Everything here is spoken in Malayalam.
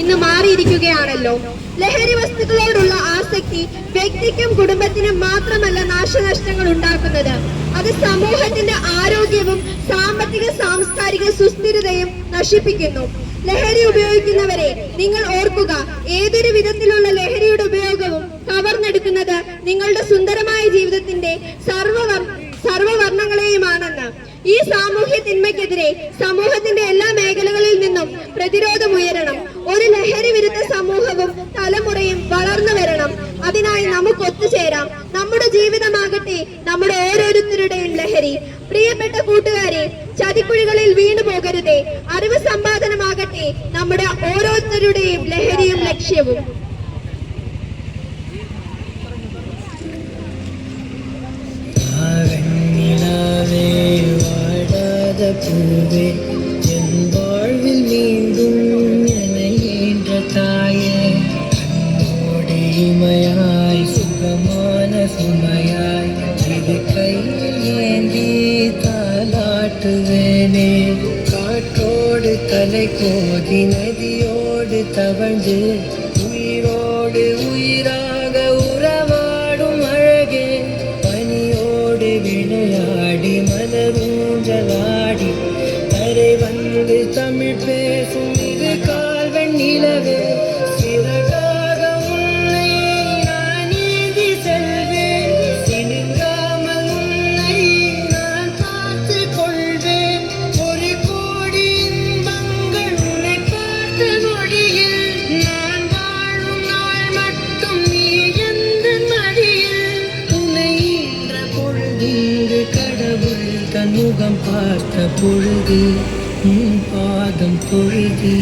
ഇന്ന് മാറിയിരിക്കുകയാണല്ലോ. ലഹരി വസ്തുക്കളോടുള്ള ആസക്തി വ്യക്തിക്കും കുടുംബത്തിനും മാത്രമല്ല നാശനഷ്ടങ്ങൾ ഉണ്ടാക്കുന്നത്. അത് സമൂഹത്തിന്റെ ആരോഗ്യവും സാമ്പത്തിക സാംസ്കാരിക സുസ്ഥിരതയും നശിപ്പിക്കുന്നു. ലഹരി ഉപയോഗിക്കുന്നവരെ നിങ്ങൾ ഓർക്കുക ഏതൊരു വിധത്തിലുള്ള ലഹരിയുടെ ഉപയോഗവും കവർന്നെടുക്കുന്നത് നിങ്ങളുടെ സുന്ദരമായ ജീവിതത്തിന്റെ സർവവർ സർവവർണങ്ങളെയുമാണെന്ന് ഈ സാമൂഹ്യ തിന്മയ്ക്കെതിരെ സമൂഹത്തിന്റെ എല്ലാ മേഖലകളിൽ നിന്നും പ്രതിരോധം ഉയരണം. ഒരു ലഹരി വിരുദ്ധ സമൂഹവും തലമുറയും വളർന്നു വരണം. അതിനായി നമുക്ക് ഒത്തുചേരാം. നമ്മുടെ ജീവിതമാകട്ടെ നമ്മുടെ ഓരോരുത്തരുടെയും ലഹരി. പ്രിയപ്പെട്ട കൂട്ടുകാരെ ചതിക്കുഴികളിൽ വീണു പോകരുതേ. അറിവ് സമ്പാദനമാകട്ടെ നമ്മുടെ ഓരോരുത്തരുടെയും ലഹരിയും ലക്ഷ്യവും. ആകന്നിലാവേ சுமையாய் இது கையில் ஏந்தி தாலாட்டுவேனே காற்றோடு தலை கோதி நதியோடு தவழ்ந்து உயிரோடு உயிராக தன் முகம் பார்த்த பொழுது உன் பாதம் பொழுது.